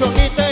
ช่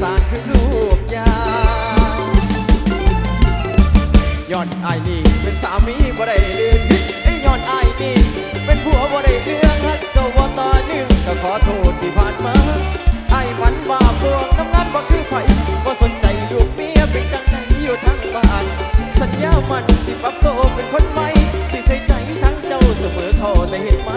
สารคือลูกยายอนไอ้นี่เป็นสามีบ่ได้เรื่องไอ้ยอนไอ้นี่เป็นผัวบ่ได้เรื่องฮักเจ้าว่าตอนนึงก็ขอโทษที่ผ่านมาไอ้ฝันว่าพวกทำงานบ่คือไผบ่สนใจลูกเมียเป็นจังไหนอยู่ทั้งบ้าน สัญญามันสิปรับโตเป็นคนใหม่สิใส่ใจทั้งเจ้าเสมอเขาแต่เห็นมา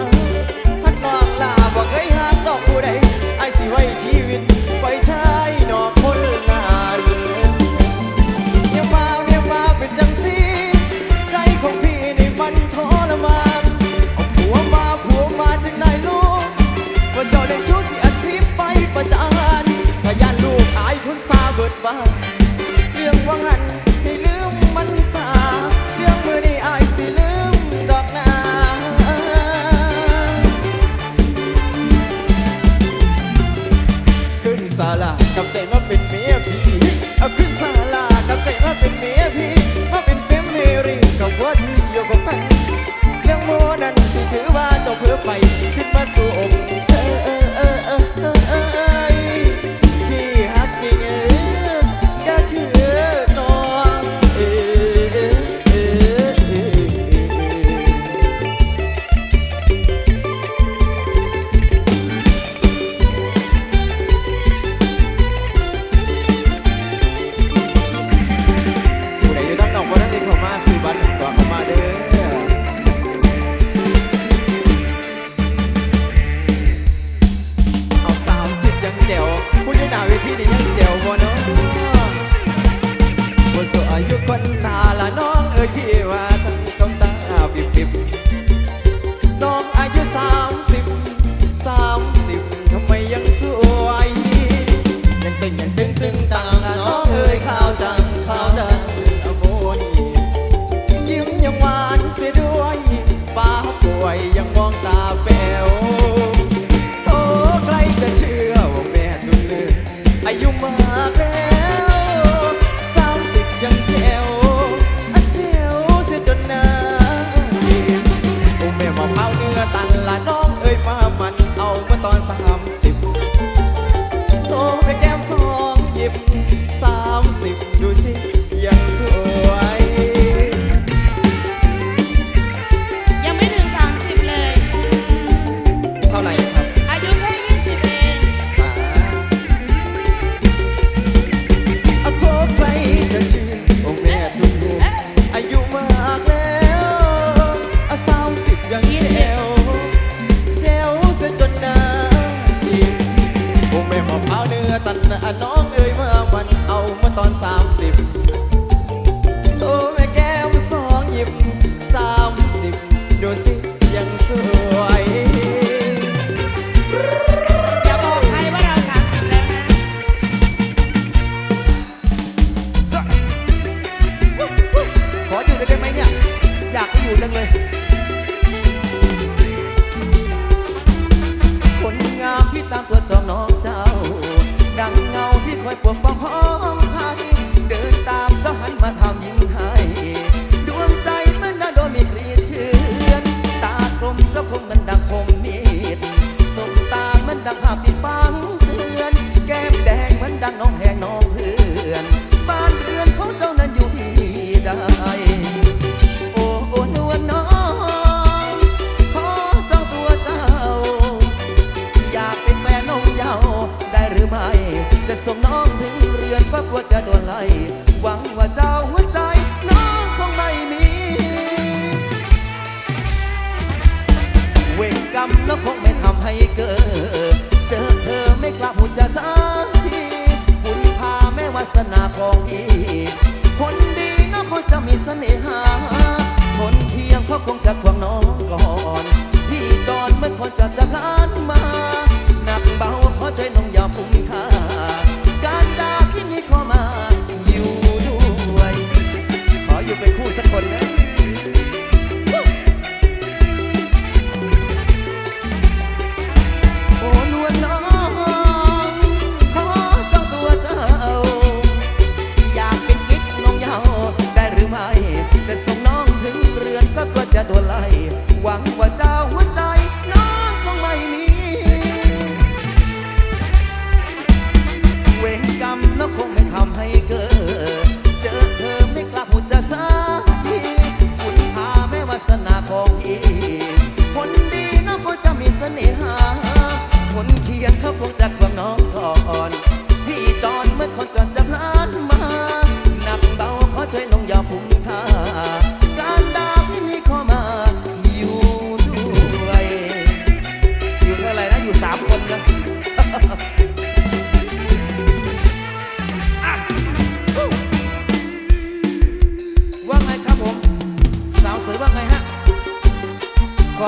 music.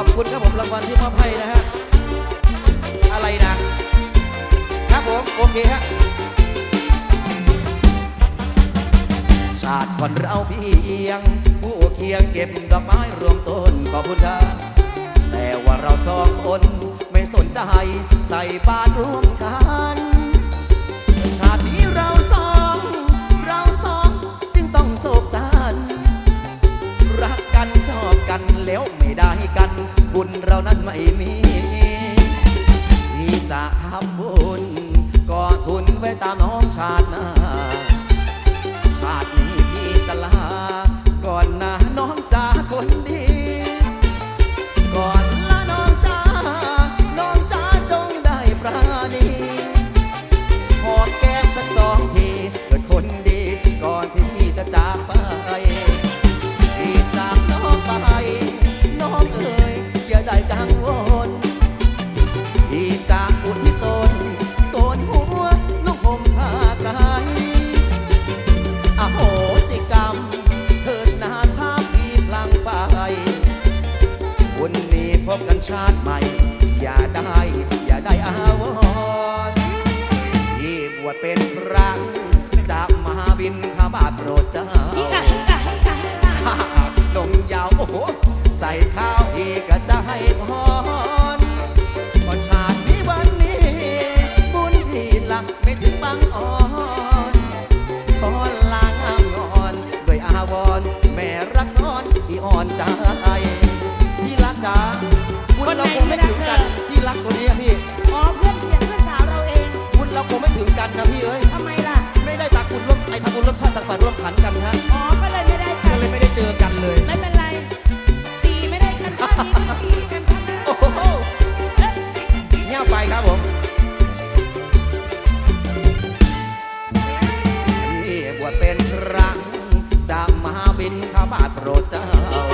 อบคุณครับผมรางวัลที่มอบให้นะฮะ อะไรนะ ครับผม โอเคฮะ ชาติคนเราพี่เอียง ผู้เคียงเก็บดอกไม้รวมต้นขอบคุณท่าแต่ว่าเราสองคน ไม่สนใจใส่บาตรรวมกัน ชาตินี้เราสอง เราสองจึงต้องโศกเศร้า กันแล้วไม่ได้กัน บุญเรานั้นไม่มีที่จะทำบุญก็ทุนไว้ตามน้องชาติหน้าางฝ่ายร่วมขันกันฮะอ๋อ ก็เลยไม่ได้กันก็เลยไม่ได้เจอกันเลย ไม่เป็นไรสีไม่ได้กันตินี้ก็สีกันชาติโอ้โหเอ๊ะงียไปครับผมนี่บวชเป็นครั้งจะมาบินข้าบาทโปรดเจ้า